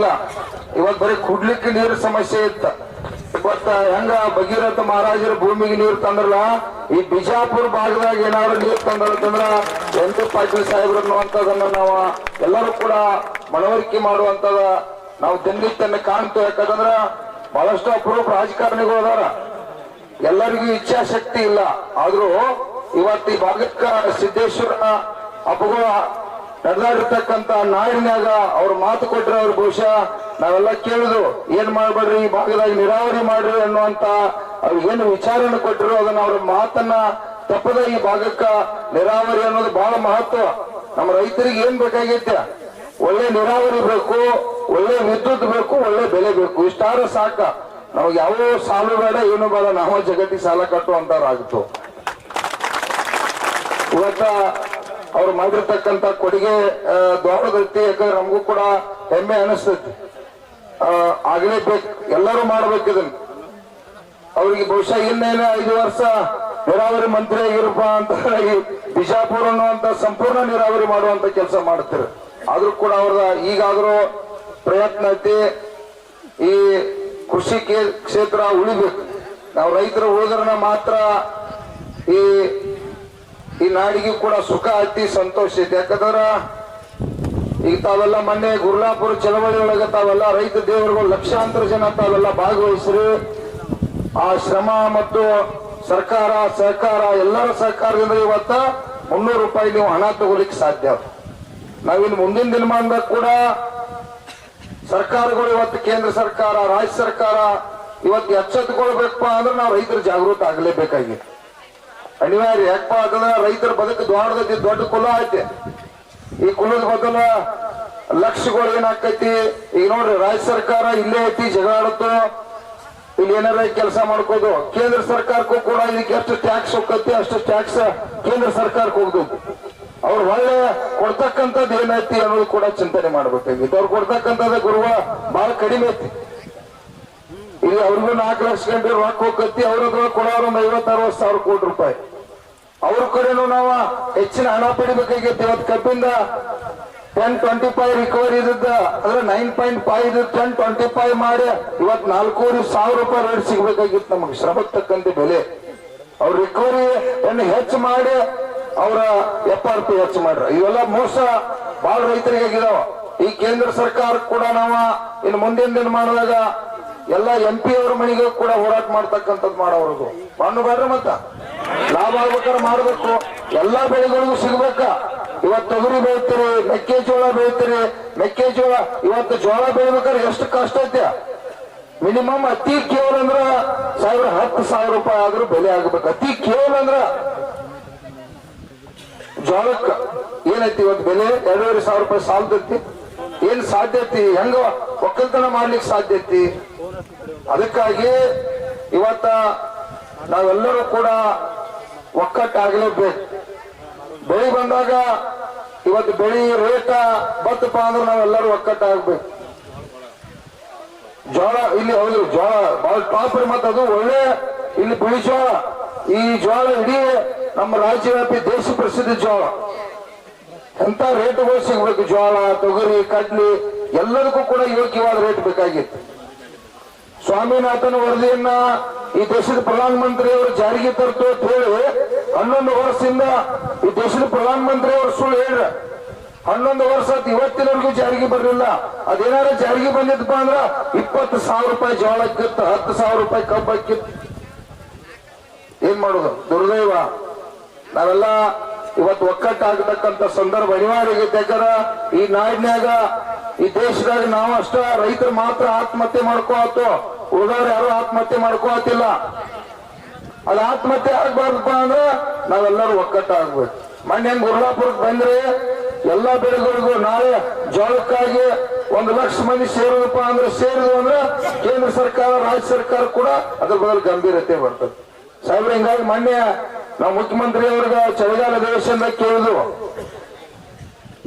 ಇಲ್ಲ. ಇವತ್ ಬರೀ ಕುಡ್ಲಿಕ್ಕೆ ನೀರು ಸಮಸ್ಯೆ ಇತ್ತ. ಇವತ್ತ ಹೆಂಗ ಭಗೀರಥ ಮಹಾರಾಜರ ಭೂಮಿಗೆ ನೀರು ತಂದ್ರಲ್ಲ, ಈ ಬಿಜಾಪುರ ಭಾಗದಾಗ ಏನಾದ್ರು ನೀರು ತಂದ್ರಂತಂದ್ರ ಎನ್ ಟಿ ಪಾಟೀಲ್ ಸಾಹೇಬ್ರು ಅನ್ನುವಂಥದ್ದನ್ನ ನಾವು ಎಲ್ಲರೂ ಕೂಡ ಮನವರಿಕೆ ಮಾಡುವಂತದ ನಾವು ದಿನನಿತ್ಯ ಕಾಣ್ತೇವೆ ಯಾಕಂದ್ರ ಬಹಳಷ್ಟು ಅಪರೂಪ ರಾಜಕಾರಣಿಗಳು ಅದಾರ. ಎಲ್ಲರಿಗೂ ಇಚ್ಛಾಶಕ್ತಿ ಇಲ್ಲ. ಆದ್ರೂ ಇವತ್ತು ಈ ಭಾಗಕ್ಕ ಸಿದ್ದೇಶ್ವರ ಹಬ್ಬಗಳ ನಡೆದಾಡಿರ್ತಕ್ಕಂತ ನಾಡಿನಾಗ ಅವ್ರ ಮಾತು ಕೊಟ್ರೆ ಅವ್ರ ಬಹುಶಃ ನಾವೆಲ್ಲ ಕೇಳಿದ್ರು ಏನ್ ಮಾಡ್ಬೇಡ್ರಿ? ಈ ಭಾಗದಾಗ ನೀರಾವರಿ ಮಾಡ್ರಿ ಅನ್ನುವಂತ ಏನು ವಿಚಾರನ ಕೊಟ್ಟರು ಅದನ್ನ ಅವ್ರ ಮಾತನ್ನ ತಪ್ಪದ ಈ ಭಾಗಕ್ಕ ನೀರಾವರಿ ಅನ್ನೋದು ಬಹಳ ಮಹತ್ವ. ನಮ್ಮ ರೈತರಿಗೆ ಏನ್ ಬೇಕಾಗೈತೆ? ಒಳ್ಳೆ ನೀರಾವರಿ ಬೇಕು, ಒಳ್ಳೆ ವಿದ್ಯುತ್ ಬೇಕು, ಒಳ್ಳೆ ಬೆಲೆ ಬೇಕು. ಇಷ್ಟಾರ ಸಾಕ. ನಾವು ಯಾವ ಸಾಲ ಬೇಡ, ಏನು ಬೇಡ. ನಾವು ಜಗತ್ತಿಗೆ ಸಾಲ ಕಟ್ಟುವಂತಾರಾಗಿತ್ತು ಇವತ್ತ ಅವ್ರು ಮಾಡಿರ್ತಕ್ಕಂತ ಕೊಡುಗೆ ದೊಡ್ಡ ದೊಡ್ಡದೈತಿ ಯಾಕಂದ್ರೆ ನಮಗೂ ಕೂಡ ಹೆಮ್ಮೆ ಅನಿಸ್ತೈತಿ. ಆಗ್ಲೇಬೇಕು. ಎಲ್ಲರೂ ಮಾಡ್ಬೇಕು ಇದನ್ನು. ಅವ್ರಿಗೆ ಬಹುಶಃ ಇನ್ನೇನು ಐದು ವರ್ಷ ನೀರಾವರಿ ಮಂತ್ರಿ ಆಗಿರಪ್ಪ ಅಂತ ಈ ಬಿಜಾಪುರ ಅನ್ನುವಂತ ಸಂಪೂರ್ಣ ನೀರಾವರಿ ಮಾಡುವಂತ ಕೆಲಸ ಮಾಡ್ತಾರೆ. ಆದ್ರೂ ಕೂಡ ಅವ್ರದ ಈಗಾದ್ರೂ ಪ್ರಯತ್ನ ಐತಿ. ಈ ಕೃಷಿ ಕ್ಷೇತ್ರ ಉಳಿಬೇಕು. ನಾವು ರೈತರು ಉಳಿದ್ರೆ ಮಾತ್ರ ಈ ಈ ನಾಡಿಗೆ ಕೂಡ ಸುಖ ಐತಿ ಸಂತೋಷ ಐತಿ ಯಾಕಂದ್ರ ಈಗ ತಾವೆಲ್ಲ ಮೊನ್ನೆ ಗುರ್ಲಾಪುರ ಚಳವಳಿ ಒಳಗೆ ತಾವೆಲ್ಲ ರೈತ ದೇವರುಗಳು ಲಕ್ಷಾಂತರ ಜನ ತಾವೆಲ್ಲ ಭಾಗವಹಿಸ್ರಿ. ಆ ಶ್ರಮ ಮತ್ತು ಸರ್ಕಾರ, ಸಹಕಾರ, ಎಲ್ಲರ ಸಹಕಾರದಿಂದ ಇವತ್ತ ಮುನ್ನೂರು ರೂಪಾಯಿ ನೀವು ಹಣ ತಗೋಲಿಕ್ಕೆ ಸಾಧ್ಯ ನಾವಿನ್ ಮುಂದಿನ ದಿನಮಾನದಾಗ ಕೂಡ ಸರ್ಕಾರಗಳು ಇವತ್ತು ಕೇಂದ್ರ ಸರ್ಕಾರ, ರಾಜ್ಯ ಸರ್ಕಾರ ಇವತ್ತು ಎಚ್ಚೆತ್ತುಕೊಳ್ಬೇಕು ಅಂದ್ರೆ ನಾವು ರೈತರು ಜಾಗೃತ ಆಗಲೇಬೇಕಾಗಿದೆ. ಅನಿವಾರ್ಯ, ಯಾಕಪ್ಪ ಅಂತಂದ್ರೆ ರೈತರ ಬದುಕು ದ್ವಾರದಲ್ಲಿ ದೊಡ್ಡ ಕುಲ ಐತೆ. ಈ ಕುಲದ ಬದಲ ಲಕ್ಷಗಳು ಏನಾಕೈತಿ ಈಗ ನೋಡ್ರಿ, ರಾಜ್ಯ ಸರ್ಕಾರ ಇಲ್ಲೇ ಐತಿ, ಜಗಳ ಆಡುತ್ತೋ? ಇಲ್ಲಿ ಏನಾರ ಕೆಲಸ ಮಾಡ್ಕೋದು? ಕೇಂದ್ರ ಸರ್ಕಾರಕ್ಕೂ ಕೂಡ ಇದಕ್ಕೆ ಎಷ್ಟು ಟ್ಯಾಕ್ಸ್ ಹೋಗತ್ತೆ, ಅಷ್ಟು ಟ್ಯಾಕ್ಸ್ ಕೇಂದ್ರ ಸರ್ಕಾರಕ್ಕೆ ಹೋಗ್ಬೇಕು ಅವ್ರು ಒಳ್ಳೆ ಕೊಡ್ತಕ್ಕಂಥದ್ದು ಏನೈತಿ ಅನ್ನೋದು ಕೂಡ ಚಿಂತನೆ ಮಾಡ್ಬೇಕಾಗಿತ್ತು ಅವ್ರು ಕೊಡ್ತಕ್ಕಂಥದ್ದು ಗುರುವ ಬಹಳ ಕಡಿಮೆ ಐತಿ. ಇಲ್ಲಿ ಅವ್ರಿಗೂ ನಾಲ್ಕು ಲಕ್ಷ ಗಂಟೆ ರೊಕ್ಕ ಹೋಗತ್ತಿ, ಅವ್ರ ಹತ್ರ ಕೊಡೋರು ಒಂದು ಐವತ್ತು ಅರವತ್ತು ಸಾವಿರ ಕೋಟಿ ರೂಪಾಯಿ. ಅವ್ರ ಕಡೆನೂ ನಾವು ಹೆಚ್ಚಿನ ಹಣ ಪಡಿಬೇಕಾಗಿತ್ತು. ಇವತ್ತು ಕಬ್ಬಿಂದ ಟೆನ್ ಟ್ವೆಂಟಿ ಫೈವ್ ರಿಕವರಿ ಇದ್ದ ಅಂದ್ರೆ ನೈನ್ ಪಾಯಿಂಟ್ ಫೈವ್ ಇದು ಟೆನ್ ಟ್ವೆಂಟಿ ಫೈವ್ ಮಾಡಿ ಇವತ್ತು ನಾಲ್ಕೂವರೆ ಸಾವಿರ ರೂಪಾಯಿ ರೇಟ್ ಸಿಗ್ಬೇಕಾಗಿತ್ತು. ನಮಗೆ ಶ್ರಮಕ್ಕೆ ತಕ್ಕಂತೆ ಬೆಲೆ. ಅವ್ರ ರಿಕವರಿ ಹೆಚ್ಚು ಮಾಡಿ ಅವರ ಎಫ್ ಆರ್ ಪಿ ಹೆಚ್ಚು ಮಾಡ್ರ. ಇವೆಲ್ಲ ಮೋಸ ಬಹಳ ರೈತರಿಗೆ ಆಗಿದಾವ. ಈ ಕೇಂದ್ರ ಸರ್ಕಾರ ಕೂಡ ನಾವು ಇನ್ನು ಮುಂದಿನ ದಿನ ಮಾಡಿದಾಗ ಎಲ್ಲ ಎಂ ಪಿ ಅವ್ರ ಮನೆಗೆ ಕೂಡ ಹೋರಾಟ ಮಾಡ್ತಕ್ಕಂಥದ್ದು ಮಣ್ಣು ಬೇಡ್ರಿ ಮತ್ತ? ಲಾಭ ಆಗ್ಬೇಕಾದ್ರೆ ಮಾಡ್ಬೇಕು? ಎಲ್ಲಾ ಬೆಳೆಗಳಿಗೂ ಸಿಗ್ಬೇಕ? ಇವತ್ತು ತೊಗರಿ ಬೆಳಿತೀರಿ, ಮೆಕ್ಕೆಜೋಳ ಬೆಳಿತೀರಿ. ಮೆಕ್ಕೆಜೋಳ, ಇವತ್ತು ಜೋಳ ಬೆಳಿಬೇಕಾದ್ರೆ ಎಷ್ಟು ಕಷ್ಟ ಐತೆ? ಮಿನಿಮಮ್ ಅತಿ ಕೇವಲ ಅಂದ್ರ ಸಾವಿರ ಹತ್ತು ಸಾವಿರ ರೂಪಾಯಿ ಆದ್ರೂ ಬೆಲೆ ಆಗ್ಬೇಕು. ಅತಿ ಕೇವಲ ಅಂದ್ರ ಜೋಳಕ್ಕ ಏನೈತಿ ಇವತ್ತು ಬೆಲೆ? ಎರಡೂವರೆ ಸಾವಿರ ರೂಪಾಯಿ ಸಾಲದೈತಿ ಏನ್ ಸಾಧ್ಯ ಐತಿ? ಹೆಂಗ ಒಕ್ಕಲ್ತನ ಮಾಡ್ಲಿಕ್ಕೆ ಸಾಧ್ಯ ಐತಿ? ಅದಕ್ಕಾಗಿ ಇವತ್ತ ನಾವೆಲ್ಲರೂ ಕೂಡ ಒಕ್ಕಟ್ಟಾಗಲೇಬೇಕು ಬೆಳಿ ಬಂದಾಗ ಇವತ್ತು ಬೆಳಿ ರೇಟ ಬತ್ತಪ್ಪ ಅಂದ್ರೆ ನಾವೆಲ್ಲರೂ ಒಕ್ಕಟ್ಟಾಗಬೇಕು. ಜೋಳ, ಇಲ್ಲಿ ಹೌದು, ಜೋಳ ಬಹಳ ಟಾಪ್ ಮತ್ತೆ ಅದು ಒಳ್ಳೆ ಇಲ್ಲಿ ಬಿಳಿ ಜೋಳ. ಈ ಜೋಳ ಇಡೀ ನಮ್ಮ ರಾಜ್ಯವ್ಯಾಪಿ ದೇಶ ಪ್ರಸಿದ್ಧ ಜೋಳ. ಎಂತ ರೇಟ್ಗಳು ಸಿಗ್ಬೇಕು? ಜೋಳ, ತೊಗರಿ, ಕಡ್ಲಿ, ಎಲ್ಲದಕ್ಕೂ ಕೂಡ ಯೋಗ್ಯವಾದ ರೇಟ್ ಬೇಕಾಗಿತ್ತು. ಸ್ವಾಮಿನಾಥನ್ ವರದಿಯನ್ನ ಈ ದೇಶದ ಪ್ರಧಾನಮಂತ್ರಿ ಅವರು ಜಾರಿಗೆ ತರ್ತು ಅಂತ ಹೇಳಿ ಹನ್ನೊಂದು ವರ್ಷದಿಂದ ಈ ದೇಶದ ಪ್ರಧಾನಮಂತ್ರಿ ಅವರು ಸುಳ್ಳು ಹೇಳ್ರ. ಹನ್ನೊಂದು ವರ್ಷ ಇವತ್ತಿನವರೆಗೂ ಜಾರಿಗೆ ಬರಲಿಲ್ಲ. ಅದೇನಾರ ಜಾರಿಗೆ ಬಂದಿದ್ದಪ್ಪ ಅಂದ್ರ ಇಪ್ಪತ್ತು ಸಾವಿರ ರೂಪಾಯಿ ಜೋಳ ಕಿತ್ತು ಹತ್ತು ಸಾವಿರ ರೂಪಾಯಿ ಕಬ್ಬು ಕಿತ್ತು ಏನ್ ಮಾಡೋದು? ದುರ್ದೈವ. ನಾವೆಲ್ಲ ಇವತ್ತು ಒಕ್ಕಟ್ಟಾಗತಕ್ಕಂತ ಸಂದರ್ಭ ಅನಿವಾರ್ಯ ಆಗೈತೆ. ಈ ನಾಡಿನ್ಯಾಗ, ಈ ದೇಶದಾಗ ನಾವು ಅಷ್ಟ ರೈತರು ಮಾತ್ರ ಆತ್ಮಹತ್ಯೆ ಮಾಡ್ಕೋತು ಉಳಿದವ್ರು ಯಾರು ಆತ್ಮಹತ್ಯೆ ಮಾಡ್ಕೋತಿಲ್ಲ ಅದು ಆತ್ಮಹತ್ಯೆ ಆಗ್ಬಾರ್ದಪ್ಪ ಅಂದ್ರೆ ನಾವೆಲ್ಲರೂ ಒಕ್ಕಟ್ಟಾಗ್ಬೇಕು ಮೊನ್ನೆ ಗುರ್ಲಾಪುರಕ್ಕೆ ಬಂದ್ರೆ ಎಲ್ಲಾ ಬೆಳೆಗಳಿಗೂ ನಾಳೆ ಜೋಳಕ್ಕಾಗಿ ಒಂದು ಲಕ್ಷ ಮಂದಿ ಸೇರಿದಪ್ಪ ಅಂದ್ರೆ ಸೇರಿದ್ವು ಅಂದ್ರೆ ಕೇಂದ್ರ ಸರ್ಕಾರ, ರಾಜ್ಯ ಸರ್ಕಾರ ಕೂಡ ಅದ್ರ ಬದಲು ಗಂಭೀರತೆ ಬರ್ತದೆ. ಸಾಹೇಬ್ರೆ, ಹಿಂಗಾಗಿ ಮೊನ್ನೆ ನಾವು ಮುಖ್ಯಮಂತ್ರಿ ಅವ್ರಿಗೆ ಚಳಿಗಾಲ ಅಧಿವೇಶನದಾಗ ಕೇಳಿದ್ರು.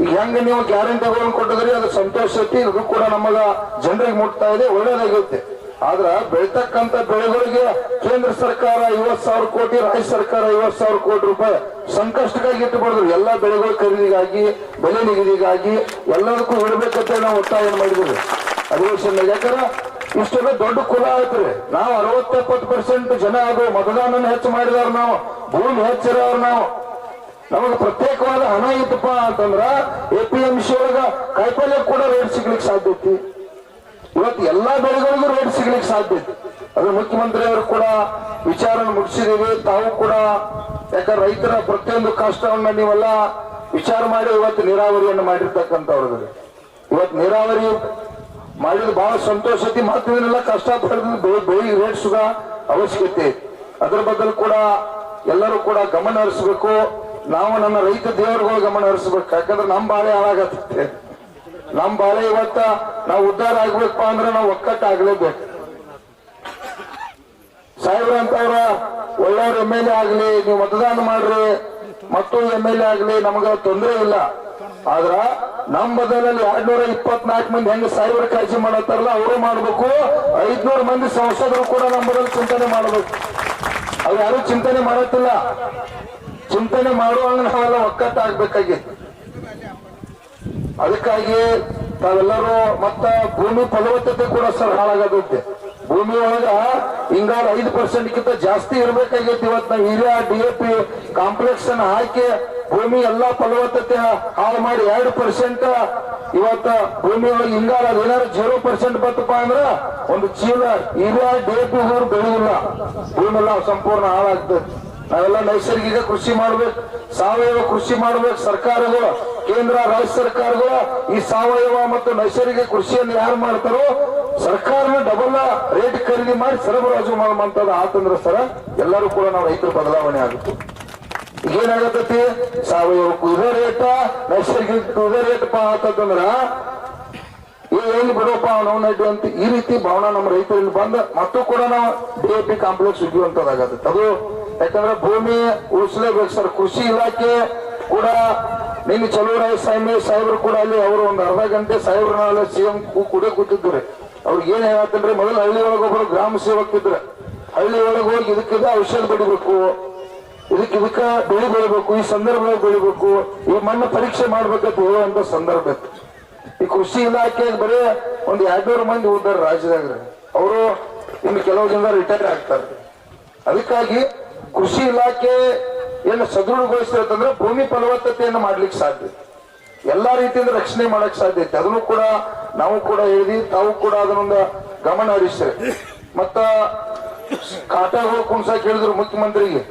ಈಗ ಹೆಂಗ ನೀವು ಗ್ಯಾರಂಟಿಗಳನ್ನು ಕೊಟ್ಟಿದ್ರಿ, ಅದು ಸಂತೋಷ ಐತಿ ಇದು ಕೂಡ ನಮಗ ಜನರಿಗೆ ಮುಟ್ತಾ ಇದೆ ಒಳ್ಳೇದಾಗುತ್ತೆ ಆದ್ರ ಬೆಳಿತಕ್ಕಂತ ಬೆಳೆಗಳಿಗೆ ಕೇಂದ್ರ ಸರ್ಕಾರ ಐವತ್ ಸಾವಿರ ಕೋಟಿ, ರಾಜ್ಯ ಸರ್ಕಾರ ಐವತ್ ಸಾವಿರ ಕೋಟಿ ರೂಪಾಯಿ ಸಂಕಷ್ಟಕ್ಕಾಗಿ ಇಟ್ಟುಬಾರ್ದು ಎಲ್ಲಾ ಬೆಳೆಗಳ ಖರೀದಿಗಾಗಿ, ಬೆಲೆ ನಿಗದಿಗಾಗಿ ಎಲ್ಲದಕ್ಕೂ ಇಡಬೇಕಂತ ನಾವು ಒತ್ತಾಯ ಮಾಡಿದ್ವಿ ಅಧಿವೇಶನ ಯಾಕಂದ್ರೆ ಇಷ್ಟೆಲ್ಲ ದೊಡ್ಡ ಕುಲ ಆಯ್ತ್ರಿ ನಾವು ಅರವತ್ತೆಪ್ಪತ್ತು ಪರ್ಸೆಂಟ್ ಜನ ಅದು ಮತದಾನ ಹೆಚ್ಚು ಮಾಡಿದವ್ರು ನಾವು. ಭೂಮಿ ಹೆಚ್ಚಿರೋರು ನಾವು. ನಮಗೆ ಪ್ರತ್ಯೇಕವಾದ ಹಣ ಇತ್ತಪ್ಪ ಅಂತಂದ್ರ ಎ ಪಿ ಎಂ ಸಿ ಒಳಗ ಕಾಯಿಪಲ್ಯ ಕೂಡ ರೇಟ್ ಸಿಗ್ಲಿಕ್ಕೆ ಸಾಧ್ಯತೆ ಇವತ್ತು ಎಲ್ಲಾ ಬೆಳೆಗಳಿಗೂ ರೇಟ್ ಸಿಗ್ಲಿಕ್ಕೆ ಸಾಧ್ಯ ಇದೆ. ಅದು ಮುಖ್ಯಮಂತ್ರಿ ಅವರು ಕೂಡ ವಿಚಾರನ ಮುಗಿಸಿದೀವಿ ತಾವು ಕೂಡ ಯಾಕಂದ್ರೆ ರೈತರ ಪ್ರತಿಯೊಂದು ಕಷ್ಟವನ್ನ ನೀವೆಲ್ಲ ವಿಚಾರ ಮಾಡಿ ಇವತ್ತು ನೀರಾವರಿಯನ್ನು ಮಾಡಿರ್ತಕ್ಕಂಥವ್ರು ಇವತ್ತು ನೀರಾವರಿ ಮಾಡಿದ ಬಹಳ ಸಂತೋಷ ಐತಿ. ಮತ್ತೆ ಇದನ್ನೆಲ್ಲ ಕಷ್ಟ ಪಡೆದ ಬೆಳೆ ರೇಟ್ ಸುಗ ಅವಶ್ಯಕತೆ ಅದ್ರ ಬದಲು ಕೂಡ ಎಲ್ಲರೂ ಕೂಡ ಗಮನ ಹರಿಸ್ಬೇಕು. ನಾವು ನನ್ನ ರೈತ ದೇವರುಗಳು ಗಮನ ಹರಿಸ್ಬೇಕು. ಯಾಕಂದ್ರೆ ನಮ್ಮ ಬಾಳೆ ಹಾಳಾಗತ್ತೆ. ನಮ್ ಬಾಳೆ ಇವತ್ತ ನಾವು ಉದ್ದಾರ ಆಗ್ಬೇಕಪ್ಪ ಅಂದ್ರೆ ನಾವು ಒಕ್ಕಟ್ಟಾಗ್ಲೇಬೇಕು. ಸಾಹೇಬ್ರ ಅಂತವ್ರ ಒಳ್ಳೆಯವ್ರ ಎಂ ಎಲ್ ಎ ಆಗ್ಲಿ, ನೀವು ಮತದಾನ ಮಾಡ್ರಿ. ಮತ್ತೊಂದು ಎಂ ಎಲ್ ಎ ಆಗ್ಲಿ, ನಮಗ ತೊಂದರೆ ಇಲ್ಲ. ಆದ್ರ ನಮ್ ಬದಲಲ್ಲಿ ಎರಡ್ನೂರ ಇಪ್ಪತ್ನಾಲ್ಕು ಮಂದಿ ಹೆಂಗ ಸಾಹೇಬ್ರ ಕಾಳಜಿ ಮಾಡತ್ತಾರಲ್ಲ, ಅವರು ಮಾಡ್ಬೇಕು. ಐದ್ನೂರ ಮಂದಿ ಸಂಸದರು ಕೂಡ ನಮ್ ಬದಲು ಚಿಂತನೆ ಮಾಡಬೇಕು. ಅವ್ರು ಯಾರು ಚಿಂತನೆ ಮಾಡತ್ತಿಲ್ಲ. ಚಿಂತನೆ ಮಾಡುವಾಗ ನಾವೆಲ್ಲ ಒಕ್ಕಟ್ಟಾಗ್ಬೇಕಾಗಿತ್ತು ಅದಕ್ಕಾಗಿ ತಾವೆಲ್ಲರೂ ಮತ್ತ ಭೂಮಿ ಫಲವತ್ತತೆ ಕೂಡ ಸರ್ ಹಾಳಾಗದಂತೆ. ಭೂಮಿ ಒಳಗ ಹಿಂಗಾರ ಐದು ಪರ್ಸೆಂಟ್ ಕಿಂತ ಜಾಸ್ತಿ ಇರ್ಬೇಕಾಗೈತಿ ಇವತ್ತ ನಾವು urea D A P complex ಅನ್ನ ಹಾಕಿ ಭೂಮಿ ಎಲ್ಲಾ ಫಲವತ್ತತೆ ಹಾಳು ಮಾಡಿ ಎರಡು ಪರ್ಸೆಂಟ್ ಇವತ್ತ ಭೂಮಿ ಒಳಗೆ ಹಿಂಗಾರ ಏನಾದ್ರು ಜೀರೋ ಪರ್ಸೆಂಟ್ ಬಂತಪ್ಪ ಅಂದ್ರ ಒಂದು ಚೀಲ ಯೂರಿಯಾ ಡಿ ಎ ಪಿ ಬೆಳೆಯಿಲ್ಲ. ಭೂಮಿ ಎಲ್ಲ ಸಂಪೂರ್ಣ ಹಾಳಾಗ್ತದೆ. ನಾವೆಲ್ಲ ನೈಸರ್ಗಿಕ ಕೃಷಿ ಮಾಡ್ಬೇಕು, ಸಾವಯವ ಕೃಷಿ ಮಾಡ್ಬೇಕು, ಸರ್ಕಾರಗಳು, ಕೇಂದ್ರ, ರಾಜ್ಯ ಸರ್ಕಾರಗಳು ಈ ಸಾವಯವ ಮತ್ತು ನೈಸರ್ಗಿಕ ಕೃಷಿಯನ್ನು ಯಾರು ಮಾಡ್ತಾರೋ, ಸರ್ಕಾರನ ಡಬಲ್ ರೇಟ್ ಖರೀದಿ ಮಾಡಿ ಸರಬರಾಜು ಮಾಡುವಂತದ ಆತಂದ್ರ ಸರ ಎಲ್ಲರೂ ಕೂಡ ನಾವು ರೈತರ ಬದಲಾವಣೆ ಆಗುತ್ತೆ. ಈಗ ಏನಾಗತ್ತೈತಿ ಸಾವಯವಕ್ಕೂ ಇದೇ ರೇಟ ನೈಸರ್ಗಿಕ ಇದೇ ರೇಟಪ್ಪ ಆತಂದ್ರ ಏ ಎಲ್ಲಿ ಬಿಡೋಪ್ಪ ನಾವು ನಡ್ಡಿ ಅಂತ ಈ ರೀತಿ ಭಾವನಾ ನಮ್ಮ ರೈತರಲ್ಲಿ ಬಂದ, ಮತ್ತು ಕೂಡ ನಾವು ಡಿ ಎ ಪಿ ಕಾಂಪ್ಲೆಕ್ಸ್ ಉಗಿಯುವಂತದಾಗತ್ತೆ ಅದು ಯಾಕಂದ್ರೆ ಭೂಮಿ ಉಳಿಸಲೇಬೇಕು ಸರ್. ಕೃಷಿ ಇಲಾಖೆ ಕೂಡ ನಿನ್ನೆ ಚಲುವರಾಯ ಸ್ವಾಮಿ ಸಾಹೇಬರು ಕೂಡ ಅಲ್ಲಿ ಅವರು ಒಂದು ಅರ್ಧ ಗಂಟೆ ಸಾಹೇಬ್ರನ್ನ ಸಿ ಎಂ ಕೂಡ ಕೂತಿದ್ರು. ಅವ್ರಿಗೆ ಏನ್ ಹೇಳತ್ತಂದ್ರೆ ಮೊದಲು ಹಳ್ಳಿ ಒಳಗೆ ಒಬ್ಬರು ಗ್ರಾಮ ಸೇವಕ್ ಇದ್ರೆ. ಹಳ್ಳಿ ಒಳಗೆ ಹೋಗಿ ಇದಕ್ಕಿದ ಔಷಧ ಬಡಿಬೇಕು ಇದಕ್ಕೆ ಇದಕ್ಕ ಬೆಳಿ ಬೆಳಿಬೇಕು, ಈ ಸಂದರ್ಭದಲ್ಲಿ ಬೆಳಿಬೇಕು, ಈ ಮಣ್ಣು ಪರೀಕ್ಷೆ ಮಾಡ್ಬೇಕಂತ ಹೇಳುವಂತ ಸಂದರ್ಭ ಇತ್ತು. ಈ ಕೃಷಿ ಇಲಾಖೆ ಬರೀ ಒಂದು ಎರಡ್ನೂರು ಮಂದಿ ಹೋದಾರ ರಾಜ್ಯದಾಗ. ಅವರು ಇನ್ನು ಕೆಲವು ಜನ ರಿಟೈರ್ ಆಗ್ತಾರೆ. ಅದಕ್ಕಾಗಿ ಕೃಷಿ ಇಲಾಖೆ ಏನು ಸದೃಢಗೊಳಿಸಿರತ್ತಂದ್ರೆ ಭೂಮಿ ಫಲವತ್ತತೆಯನ್ನು ಮಾಡ್ಲಿಕ್ಕೆ ಸಾಧ್ಯ. ಎಲ್ಲಾ ರೀತಿಯಿಂದ ರಕ್ಷಣೆ ಮಾಡಕ್ ಸಾಧ್ಯ ಐತೆ. ಅದನ್ನು ಕೂಡ ನಾವು ಕೂಡ ಹೇಳಿ, ತಾವು ಕೂಡ ಅದನ್ನೊಂದು ಗಮನ ಹರಿಸ್ರಿ. ಮತ್ತ ಕಾಟಾಗ ಹೋಗಿ ಕುಣ್ಸಾಕ್ ಹೇಳಿದ್ರು ಮುಖ್ಯಮಂತ್ರಿಗೆ.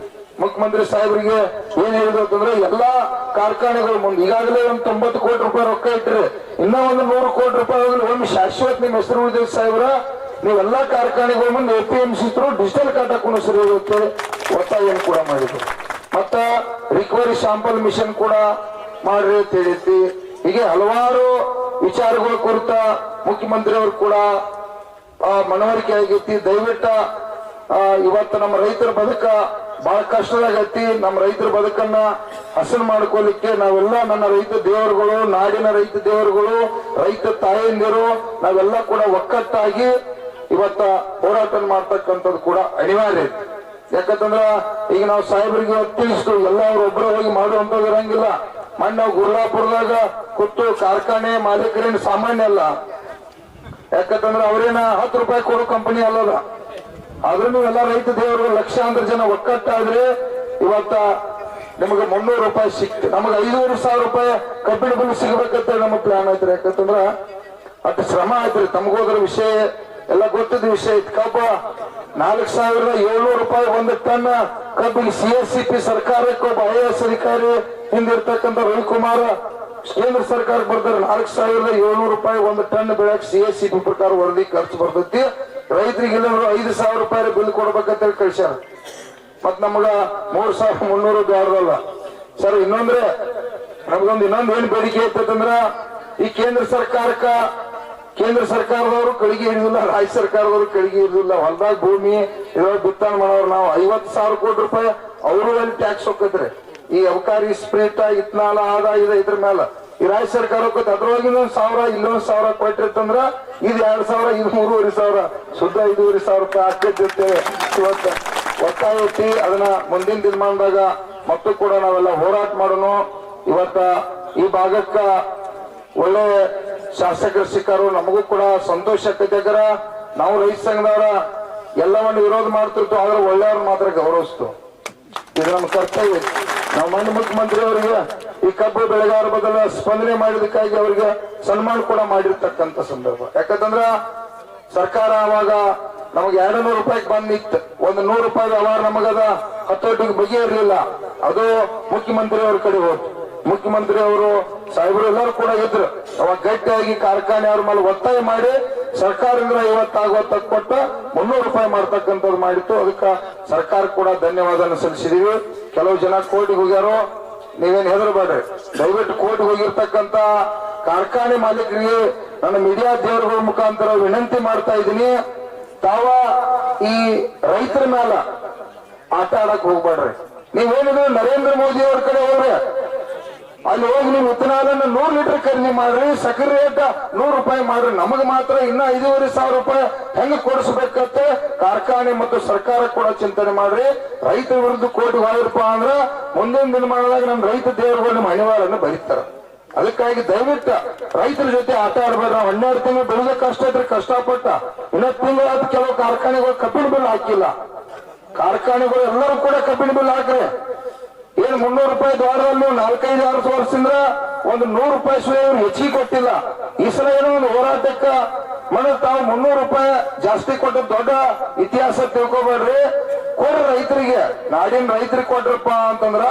ಮುಖ್ಯಮಂತ್ರಿ ಸಾಹೇಬರಿಗೆ ಏನ್ ಹೇಳಿದ್ರು ಅಂತಂದ್ರೆ ಎಲ್ಲಾ ಕಾರ್ಖಾನೆಗಳು ಮುಂದೆ ಈಗಾಗಲೇ ಒಂದ್ ತೊಂಬತ್ತು ಕೋಟಿ ರೂಪಾಯಿ ರೊಕ್ಕ ಇಟ್ಟರೆ ಇನ್ನೂ ಒಂದು ನೂರು ಕೋಟಿ ರೂಪಾಯಿ ಹೋದ್ರೆ ಒಮ್ಮೆ ಶಾಶ್ವತ ನಿಮ್ಮ ಹೆಸರು ಉಳಿದ ಸಾಹೇಬ್ರ. ನೀವೆಲ್ಲಾ ಕಾರ್ಖಾನೆಗಳ ಮುಂದೆ A P M C digital ಕಾಟ ಸರಿ ಹೋಗುತ್ತೆ ಒತ್ತಾಯವನ್ನು ಕೂಡ ಮಾಡಿದ್ರು. ಮತ್ತ ರಿಕವರಿ ಶಾಂಪಲ್ ಮಿಷನ್ ಕೂಡ ಮಾಡ್ರಿ ಅಂತ ಹೇಳಿದ್ವಿ. ಹೀಗೆ ಹಲವಾರು ವಿಚಾರಗಳ ಕುರಿತ ಮುಖ್ಯಮಂತ್ರಿ ಅವರು ಕೂಡ ಮನವರಿಕೆ ಆಗೈತಿ. ದಯವಿಟ್ಟ ಇವತ್ತು ನಮ್ಮ ರೈತರ ಬದುಕ ಬಹಳ ಕಷ್ಟದಾಗೈತಿ. ನಮ್ಮ ರೈತರ ಬದುಕನ್ನ ಹಸನ್ ಮಾಡ್ಕೊಲಿಕ್ಕೆ ನಾವೆಲ್ಲ ನನ್ನ ರೈತ ದೇವರುಗಳು, ನಾಡಿನ ರೈತ ದೇವರುಗಳು, ರೈತ ತಾಯಂದಿರು, ನಾವೆಲ್ಲ ಕೂಡ ಒಕ್ಕಟ್ಟಾಗಿ ಇವತ್ತ ಹೋರಾಟ ಮಾಡ್ತಕ್ಕಂಥದ್ದು ಕೂಡ ಅನಿವಾರ್ಯ ಯಾಕಂತಂದ್ರ ಈಗ ನಾವು ಸಾಹೇಬರಿಗೆ ತಿಳಿಸ್ತು ಎಲ್ಲ ಅವ್ರು ಒಬ್ಬರೇ ಹೋಗಿ ಮಾಡುವಂತದ್ದು ಇರಂಗಿಲ್ಲ. ಮೊನ್ನೆ ಗುರ್ಲಾಪುರದಾಗ ಕೂತು ಕಾರ್ಖಾನೆ ಮಾಲೀಕರೇನು ಸಾಮಾನ್ಯ ಅಲ್ಲ. ಯಾಕಂತಂದ್ರೆ ಅವ್ರೇನ ಹತ್ತು ರೂಪಾಯಿ ಕೊಡೋ ಕಂಪನಿ ಅಲ್ಲದ. ಆದ್ರೂ ಎಲ್ಲ ರೈತ ದೇವರು ಲಕ್ಷಾಂತರ ಜನ ಒಕ್ಕಟ್ಟಾದ್ರೆ ಇವತ್ತ ನಿಮಗೆ ಮುನ್ನೂರು ರೂಪಾಯಿ ಸಿಕ್ತು. ನಮಗೆ ಐದೂರು ಸಾವಿರ ರೂಪಾಯಿ ಕಬ್ಬಿಣ ಬಿಲ್ ಸಿಗ್ಬೇಕಂತ ನಮ್ಮ ಪ್ಲಾನ್ ಐತ್ರಿ. ಯಾಕಂತಂದ್ರ ಅಟ್ ಶ್ರಮ ಐತ್ರಿ. ತಮಗೋದ್ರ ವಿಷಯ ಎಲ್ಲ ಗೊತ್ತಿದ್ದ ವಿಷಯ ಇತ್ತು. ಕಬ್ಬ ನಾಲ್ಕು ಸಾವಿರದ ಏಳ್ನೂರು ರೂಪಾಯಿ ಒಂದು ಟನ್. ಕಬ್ಬಿಗೆ ಸಿ ಎಸ್ ಸಿ ಪಿ ಸರ್ಕಾರಕ್ಕೆ ಒಬ್ಬ ಐ ಎಸ್ ಅಧಿಕಾರಿ ಹಿಂದಿರ್ತಕ್ಕಂಥ ರವಿಕುಮಾರ್. ಕೇಂದ್ರ ಸರ್ಕಾರ ಬರ್ತಾರೆ. ನಾಲ್ಕು ಸಾವಿರದ ಏಳ್ನೂರು ರೂಪಾಯಿ ಒಂದು ಟನ್ ಬೆಳಕ್ ಸಿ ಎಸ್ ಸಿ ಪಿ ಪ್ರಕಾರ ವರದಿ ಖರ್ಚು ಬರ್ತೈತಿ. ರೈತರಿಗೆ ಇಲ್ಲಂದ್ರೆ ಐದು ಸಾವಿರ ರೂಪಾಯಿ ಬಿಲ್ ಕೊಡ್ಬೇಕಂತ ಕಳ್ಸ್ಯಾರ. ಮತ್ ನಮಗ ಮೂರ್ ಸಾವಿರ ಮುನ್ನೂರು ಬ್ಯಾಡ್ದಲ್ಲ ಸರ್, ಇನ್ನೊಂದ್ರೆ ನಮ್ಗೊಂದು ಇನ್ನೊಂದು ಏನ್ ಬೇಡಿಕೆ ಐತಂದ್ರ ಈ ಕೇಂದ್ರ ಸರ್ಕಾರಕ್ಕ ಕೇಂದ್ರ ಸರ್ಕಾರದವರು ಕಳಿಗೆ ಹಿಡಿದಿಲ್ಲ ರಾಜ್ಯ ಸರ್ಕಾರದವರು ಕಳಿಗೆ ಹಿಡಿದಿಲ್ಲ ಹೊಲದಾಗ ಭೂಮಿ ಇದ್ರೊಳಗೆ ಬಿತ್ತನೆ ಮಾಡೋರು ನಾವು ಐವತ್ತು ಸಾವಿರ ಕೋಟಿ ರೂಪಾಯಿ ಅವರು ಅಲ್ಲಿ ಟ್ಯಾಕ್ಸ್ ಹೋಗತ್ರಿ ಈ ಅವಕಾರಿ ಸ್ಪ್ರಿಟ್, ಇತ್ನಾಲ ಆದ ಇದೆ ಇದ್ರ ಮೇಲೆ ಈ ರಾಜ್ಯ ಸರ್ಕಾರ ಹೋಗುತ್ತೆ ಅದ್ರೊಳಗಿನ ಒಂದ್ ಸಾವಿರ, ಇಲ್ಲೊಂದ್ ಸಾವಿರ ಕೊಟ್ಟಿರ್ತಂದ್ರ ಇದು ಎರಡ್ ಸಾವಿರ, ಇದು ಮೂರುವರೆ ಸಾವಿರ, ಶುದ್ಧ ಐದೂವರೆ ಸಾವಿರ ರೂಪಾಯಿ ಆಗ್ತಿರ್ತೇವೆ ಇವತ್ತು ಐತಿ ಅದನ್ನ ಮುಂದಿನ ದಿನಮಾನದಾಗ ಮತ್ತು ಕೂಡ ನಾವೆಲ್ಲ ಹೋರಾಟ ಮಾಡೋಣ. ಇವತ್ತ ಈ ಭಾಗಕ್ಕ ಒಳ್ಳೆ ಶಾಸಕರು ಸಿಕ್ಕಾರು ನಮಗೂ ಕೂಡ ಸಂತೋಷ ಆಕೈತೆಗರ ನಾವು ರೈತ ಸಂಘದವರ ಎಲ್ಲವನ್ನು ವಿರೋಧ ಮಾಡ್ತಿರ್ತು ಆದ್ರೆ ಒಳ್ಳೆಯವ್ರನ್ನ ಮಾತ್ರ ಗೌರವಿಸ್ತು ಇದು ನಮ್ಮ ಕರ್ತವ್ಯ. ನಾವು ಮಾನ್ಯ ಮುಖ್ಯಮಂತ್ರಿ ಅವರಿಗೆ ಈ ಕಬ್ಬು ಬೆಳೆಗಾರ ಬದಲ ಸ್ಪಂದನೆ ಮಾಡಿದಕ್ಕಾಗಿ ಅವರಿಗೆ ಸನ್ಮಾನ ಕೂಡ ಮಾಡಿರ್ತಕ್ಕಂಥ ಸಂದರ್ಭ. ಯಾಕಂತಂದ್ರೆ ಸರ್ಕಾರ ಅವಾಗ ನಮಗೆ ಎರಡು ನೂರು ರೂಪಾಯಿಗೆ ಬಂದಿತ್ತು. ಒಂದು ನೂರು ರೂಪಾಯಿ ವ್ಯವಹಾರ ನಮಗದ ಹತ್ತೋಟಿಗೆ ಬಗೆಯಿರಲಿಲ್ಲ ಅದು ಮುಖ್ಯಮಂತ್ರಿ ಅವ್ರ ಕಡೆ ಹೋಯ್ತು. ಮುಖ್ಯಮಂತ್ರಿ ಅವರು ಸಾಹೇಬರು ಎಲ್ಲರೂ ಕೂಡ ಇದ್ರು. ಅವಾಗ ಗಟ್ಟಿಯಾಗಿ ಕಾರ್ಖಾನೆ ಅವ್ರ ಮೇಲೆ ಒತ್ತಾಯ ಮಾಡಿ ಸರ್ಕಾರದಿಂದ ಇವತ್ತಾಗುವ ಕೊಟ್ಟು ಮುನ್ನೂರು ರೂಪಾಯಿ ಮಾಡ್ತಕ್ಕಂಥದ್ದು ಮಾಡಿತ್ತು. ಅದಕ್ಕೆ ಸರ್ಕಾರ ಕೂಡ ಧನ್ಯವಾದ ಸಲ್ಲಿಸಿದೀವಿ. ಕೆಲವು ಜನ ಕೋರ್ಟಿಗೆ ಹೋಗ್ಯಾರೋ, ನೀವೇನು ಹೆದರಬೇಡ್ರಿ. ದಯವಿಟ್ಟು ಕೋರ್ಟ್ಗೆ ಹೋಗಿರ್ತಕ್ಕಂತ ಕಾರ್ಖಾನೆ ಮಾಲೀಕರಿಗೆ ನನ್ನ ಮೀಡಿಯಾ ದೇವರುಗಳ ಮುಖಾಂತರ ವಿನಂತಿ ಮಾಡ್ತಾ ಇದ್ದೀನಿ. ತಾವ ಈ ರೈತರ ಮೇಲೆ ಆಟ ಆಡಕ್ ಹೋಗ್ಬೇಡ್ರಿ. ನೀವೇನಿದ್ರು ನರೇಂದ್ರ ಮೋದಿ ಅವ್ರ ಕಡೆ ಹೋಗ್ರಿ ಅಲ್ಲಿ ಹೋಗಿ ನೀವು ಉತ್ತನಾದನ್ನ ನೂರ್ ಲೀಟರ್ ಖರೀದಿ ಮಾಡ್ರಿ, ಸಕ್ಕರೆ ರೇಟ್ ನೂರು ರೂಪಾಯಿ ಮಾಡ್ರಿ. ನಮಗ್ ಮಾತ್ರ ಇನ್ನ ಐದೂವರೆ ಸಾವಿರ ರೂಪಾಯಿ ಹೆಂಗ್ ಕೊಡಿಸ್ಬೇಕಂತ ಕಾರ್ಖಾನೆ ಮತ್ತು ಸರ್ಕಾರ ಕೂಡ ಚಿಂತನೆ ಮಾಡ್ರಿ. ರೈತರ ವಿರುದ್ಧ ಕೋಟಿ ಹೋದ್ರಪ್ಪ ಅಂದ್ರ ಮುಂದಿನ ದಿನಮಾನದಾಗ ನಮ್ಮ ರೈತ ದೇವರುಗಳು ನಮ್ಮ ಅನಿವಾರ್ಯನ ಬರೀತಾರ. ಅದಕ್ಕಾಗಿ ದಯವಿಟ್ಟು ರೈತರ ಜೊತೆ ಆಟ ಆಡ್ಬೇಡ ನಾವು ಹನ್ನೆರಡು ತಿಂಗಳು ಬೆಳೆದ ಕಷ್ಟ ಇದ್ರೆ ಕಷ್ಟಪಟ್ಟ. ಇನ್ನ ತಿಂಗಳಾದ ಕೆಲವು ಕಾರ್ಖಾನೆಗಳು ಕಬ್ಬಿಣ ಬಿಲ್ ಹಾಕಿಲ್ಲ. ಕಾರ್ಖಾನೆಗಳು ಎಲ್ಲರೂ ಕೂಡ ಕಬ್ಬಿಣ ಬಿಲ್ ಹಾಕ್ರಿ ಏನ್ ಮುನ್ನೂರು ರೂಪಾಯಿ ದ್ವಾರದಲ್ಲಿ ನಾಲ್ಕೈದು ಆರು ತೋರಿಸಿದ್ರ ಒಂದು ನೂರು ರೂಪಾಯಿ ಇವ್ರು ಹೆಚ್ಚಿಗೆ ಕೊಟ್ಟಿಲ್ಲ. ಈ ಸಲ ಏನೋ ಒಂದು ಹೋರಾಟಕ್ಕ ಮನೆ ತಾವು ಮುನ್ನೂರು ರೂಪಾಯಿ ಜಾಸ್ತಿ ಕೊಟ್ಟ ದೊಡ್ಡ ಇತಿಹಾಸ ತಿಳ್ಕೊಬೇಡ್ರಿ. ಕೊಡ್ರಿ ರೈತರಿಗೆ. ನಾಡಿನ ರೈತರಿಗೆ ಕೊಟ್ರಪ್ಪ ಅಂತಂದ್ರ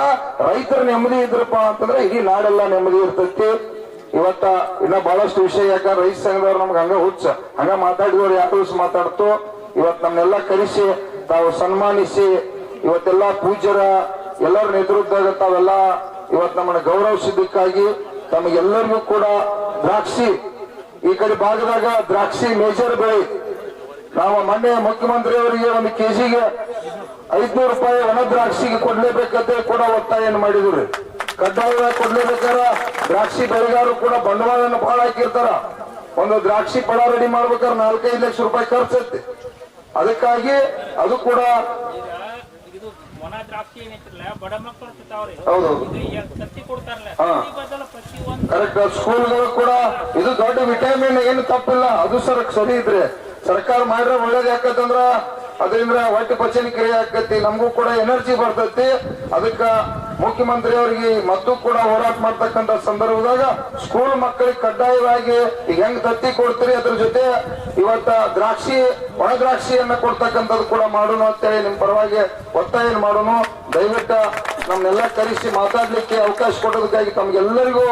ರೈತರ ನೆಮ್ಮದಿ ಇದ್ರಪ್ಪ ಅಂತಂದ್ರ ಇಡೀ ನಾಡೆಲ್ಲ ನೆಮ್ಮದಿ ಇರ್ತೈತಿ. ಇವತ್ತ ಇನ್ನ ಬಹಳಷ್ಟು ವಿಷಯ ಯಾಕಂದ್ರೆ ರೈತ ಸಂಘದವ್ರು ನಮ್ಗೆ ಹಂಗ ಹುಚ್ಚ. ಹಂಗ ಮಾತಾಡಿದವ್ರು ಯಾಕೆ ದಿವಸ ಮಾತಾಡ್ತು. ಇವತ್ ನಮ್ನೆಲ್ಲ ಕರೆಸಿ, ತಾವು ಸನ್ಮಾನಿಸಿ, ಇವತ್ತೆಲ್ಲ ಪೂಜ್ಯರ ಎಲ್ಲರ ನೇತೃತ್ವದಾಗ ತಾವೆಲ್ಲ ಇವತ್ ನಮ್ಮನ್ನ ಗೌರವಿಸಿದ್ದಕ್ಕಾಗಿ ತಮಗೆಲ್ಲರಿಗೂ ಕೂಡ ದ್ರಾಕ್ಷಿ, ಈ ಕಡೆ ಭಾಗದಾಗ ದ್ರಾಕ್ಷಿ ಮೇಜರ್ ಬೆಳೆ. ನಾವು ಮೊನ್ನೆ ಮುಖ್ಯಮಂತ್ರಿ ಅವರಿಗೆ ಒಂದು ಕೆಜಿಗೆ ಐದ್ನೂರು ರೂಪಾಯಿ ಒಣ ದ್ರಾಕ್ಷಿಗೆ ಕೊಡ್ಲೇಬೇಕಂತ ಕೂಡ ಒತ್ತಾಯ ಮಾಡಿದ್ರು. ಕಡ್ಡಾಯವಾಗಿ ಕೊಡ್ಲೇಬೇಕಾರ ದ್ರಾಕ್ಷಿ ಬೆಳೆಗಾರರು ಕೂಡ ಬಂಡವಾಳವನ್ನು ಬಹಳ ಹಾಕಿರ್ತಾರ. ಒಂದು ದ್ರಾಕ್ಷಿ ಪಡ ರೆಡಿ ಮಾಡ್ಬೇಕಾದ್ರೆ ನಾಲ್ಕೈದು ಲಕ್ಷ ರೂಪಾಯಿ ಖರ್ಚತ್ತೆ ಅದಕ್ಕಾಗಿ ಅದು ಕೂಡ ದ್ರಾಕ್ಷಿ ಏನೈತ್ರಲ್ಲ ಬಡ ಮಕ್ಕಳು ಎ- ತತ್ತಿ ಕೊಡ್ತಾರಲ್ಲ ಬದಲು ಪ್ರತಿ ಒಂದು ಕರೆಕ್ಟ್ ಸ್ಕೂಲ್ಗಳು ಕೂಡ ಇದು ದೊಡ್ಡ ವಿಟಮಿನ್ ಏನು ತಪ್ಪಿಲ್ಲ. ಅದು ಸರ್ ಸರಿ ಇದ್ರೆ. ಸರ್ಕಾರ ಮಾಡಿದ್ರೆ ಒಳ್ಳೇದು ಯಾಕಂತಂದ್ರ ಅದರಿಂದ ಹೊಟ್ಟೆ ಪಚನ ಕ್ರಿಯೆ ಆಕತಿ ನಮಗೂ ಕೂಡ ಎನರ್ಜಿ ಬರ್ತೈತಿ. ಅದಕ್ಕ ಮುಖ್ಯಮಂತ್ರಿ ಅವರಿಗೆ ಮತ್ತು ಕೂಡ ಹೋರಾಟ ಮಾಡ್ತಕ್ಕಂತ ಸಂದರ್ಭದಾಗ ಸ್ಕೂಲ್ ಮಕ್ಕಳಿಗೆ ಕಡ್ಡಾಯವಾಗಿ ಈಗ ಹೆಂಗ್ ತತ್ತಿ ಕೊಡ್ತೀರಿ ಅದ್ರ ಜೊತೆ ಇವತ್ತ ದ್ರಾಕ್ಷಿ, ಒಣ ದ್ರಾಕ್ಷಿಯನ್ನ ಕೊಡ್ತಕ್ಕಂಥದ್ದು ಕೂಡ ಮಾಡೋಣ ಅಂತೇಳಿ ನಿಮ್ ಪರವಾಗಿ ಒತ್ತಾಯ ಮಾಡೋಣ. ದಯವಿಟ್ಟು ನಮ್ನೆಲ್ಲ ಕರೆಸಿ ಮಾತಾಡ್ಲಿಕ್ಕೆ ಅವಕಾಶ ಕೊಡೋದಕ್ಕಾಗಿ ತಮ್ಗೆಲ್ಲರಿಗೂ,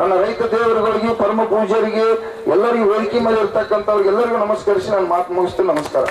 ನನ್ನ ರೈತ ದೇವರುಗಳಿಗೆ, ಪರಮ ಪೂಜರಿಗೆ ಎಲ್ಲರಿಗೂ ವೇದಿಕೆ ಮೇಲೆ ಇರ್ತಕ್ಕಂಥವ್ರಿಗೆಲ್ಲರಿಗೂ ನಮಸ್ಕರಿಸಿ ನಾನು ಮಾತು ಮುಗಿಸ್ತೀನಿ. ನಮಸ್ಕಾರ.